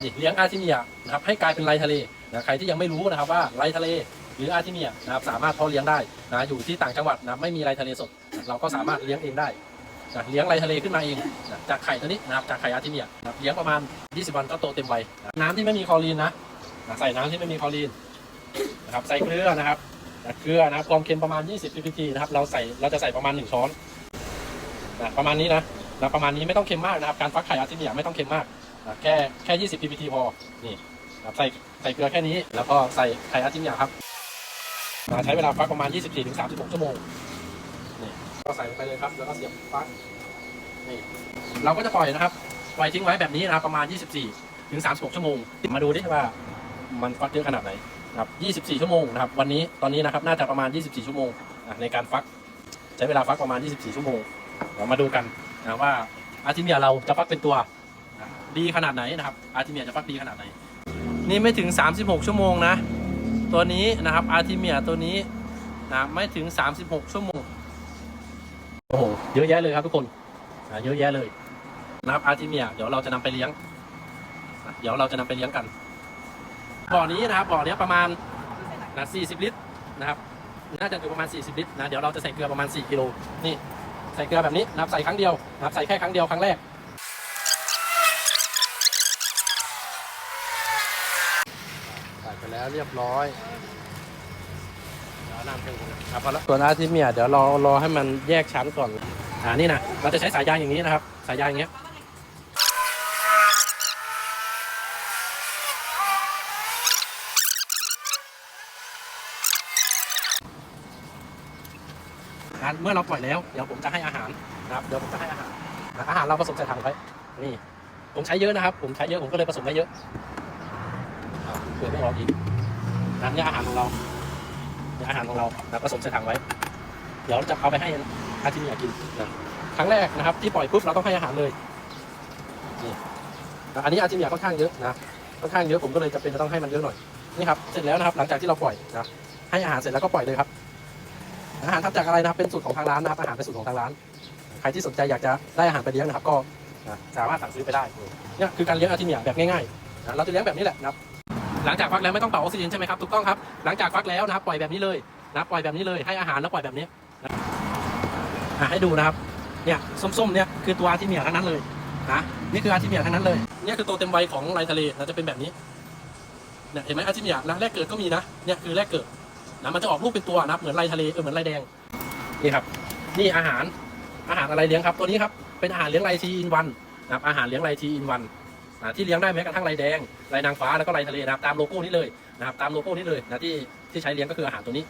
เลี้ยงอาร์ทิเมียนะครับให้กลายเป็นไรทะเลนะใครที่ยังไม่รู้นะครับว่าไรทะเลหรืออาร์ทิเมียนะครับสามารถเพาะเลี้ยงได้นะอยู่ที่ต่างจังหวัดนะไม่มีไรทะเลสด เราก็สามารถเลี้ยงเองได้นะเลี้ยงไรทะเลขึ้นมาเองนะจากไข่ตัวนี้นะครับจากไข่อาร์ทิเมียนะครับเลี้ยงประมาณ 20 วันก็โตเต็มวัยนะน้ำที่ไม่มีคลอรีนนะนะใส่น้ำที่ไม่มีคลอรีนนะครับใส่เกลือนะครับนะเกลือนะครับความเค็มประมาณ 20 ppm นะครับเราใส่เราจะใส่ประมาณ 1 ช้อนนะประมาณนี้นะนะประมาณนี้ไม่ต้องเค็มมากนะครับการฟักไข่อาร์ทิเมียไม่ต้องเค็มมาก นะแค่แค่ 20 ppt พอ นี่ครับใส่ใส่เกลือแค่นี้ แล้วก็ใส่ไข่อาจิมยาครับนะใช้เวลาฟักประมาณ 24-36 ชั่วโมง นี่ก็ใส่ลงไปเลยครับ แล้วก็เสียบฟัก นี่ เราก็จะปล่อยนะครับ ปล่อยทิ้งไว้แบบนี้นะครับประมาณ 24-36 ชั่วโมง มาดูดิว่ามันฟักเยอะขนาดไหนนะครับ 24 ชั่วโมงนะครับ วันนี้ ตอนนี้นะครับ น่าจะประมาณ 24 ชั่วโมงนะในการฟัก ใช้เวลาฟักประมาณ 24 ชั่วโมง เรามาดูกันนะว่าอาจิมยาเราจะฟักเป็นตัว ดีขนาดไหนนะครับอาร์ติเมียจะฟักดีขนาดไหน นี่ไม่ถึง 36 ชั่วโมงนะ ตัวนี้นะครับอาร์ติเมียตัวนี้นะไม่ถึง 36 ชั่วโมงโอ้โหเยอะแยะเลยครับทุกคนนะเยอะแยะเลยนะครับอาร์ติเมียเดี๋ยวเราจะนำไปเลี้ยง เดี๋ยวเราจะนำไปเลี้ยงกันบ่อนี้นะครับบ่อนี้ประมาณนะ40 ลิตรนะครับน่าจะอยู่ประมาณ 40 ลิตรนะเดี๋ยวเราจะใส่เกลือประมาณ 4 กิโลนี่ใส่เกลือแบบนี้นะครับใส่ครั้งเดียวนะครับใส่แค่ครั้งเดียวครั้งแรก ใส่ไป แล้วเรียบร้อยเดี๋ยวน้ำเป็นครับพอแล้วส่วนอาร์ติเมียเดี๋ยวรอรอให้มันแยกชั้นก่อนอ่านี่นะเราจะใช้สายยางอย่างนี้นะครับ สายยางอย่างเงี้ยอ่าเมื่อเราปล่อยแล้วเดี๋ยวผมจะให้อาหารนะครับเดี๋ยวผมจะให้อาหารอาหารเราผสมใส่ถังไว้นี่ ผมใช้เยอะนะครับ ผมใช้เยอะผมก็เลยผสมไว้เยอะ เปลือไม่ออกอีกนั่นเนี่ยอาหารของเราเนี่อาหารของเรานะผสมใส่ถังไว้ เดี๋ยวจะเอาไปให้อาทิเมียกินนะครั้งแรกนะครับ ที่ปล่อยปุ๊บเราต้องให้อาหารเลยนี่นะอันนี้อาทิเมียค่อนข้างเยอะนะค่อนข้างเยอะผมก็เลยจะเป็นจะต้องให้มันเยอะหน่อยนี่ครับเสร็จแล้วนะครับ หลังจากที่เราปล่อยนะให้อาหารเสร็จแล้วก็ปล่อยเลยครับอาหารทำจากอะไรนะครับเป็นสูตรของทางร้านนะครับอาหารเป็นสูตรของทางร้าน ใครที่สนใจอยากจะได้อาหารไปเลี้ยงนะครับ ก็สามารถสั่งซื้อไปได้เนี่ยคือการเลี้ยงอาทิเมียแบบง่ายๆนะเราจะเลี้ยงแบบนี้แหละนะครับ หลังจากฟักแล้วไม่ต้องเป่าออกซิเจนใช่ไหมครับถูกต้องครับหลังจากฟักแล้วนะครับปล่อยแบบนี้เลยนะครับปล่อยแบบนี้เลยให้อาหารแล้วปล่อยแบบนี้นะอะให้ดูนะครับเนี่ยส้มๆเนี่ยคือตัวอาร์ทิเมียทั้งนั้นเลยนะนี่คืออาทิเมียทั้งนั้นเลยเนี่ยคือตัวเต็มวัยของไรทะเลนะจะเป็นแบบนี้เนี่ยเห็นไหมอาทิเมียนะแรกเกิดก็มีนะเนี่ยคือแรกเกิดนะมันจะออกลูกเป็นตัวนะเหมือนไรทะเลเออเหมือนไรแดงนี่ครับนี่อาหารอาหารอะไรเลี้ยงครับตัวนี้ครับเป็นอาหารเลี้ยงไรทีอินวันนะครับอาหารเลี้ยงไรทีอินวัน นะที่เลี้ยงได้แม้กระทั่งลายแดงลายนางฟ้าแล้วก็ลายทะเลนะครับตามโลโก้นี้เลยนะครับตามโลโก้นี้เลยนะที่ที่ใช้เลี้ยงก็คืออาหารตัวนี้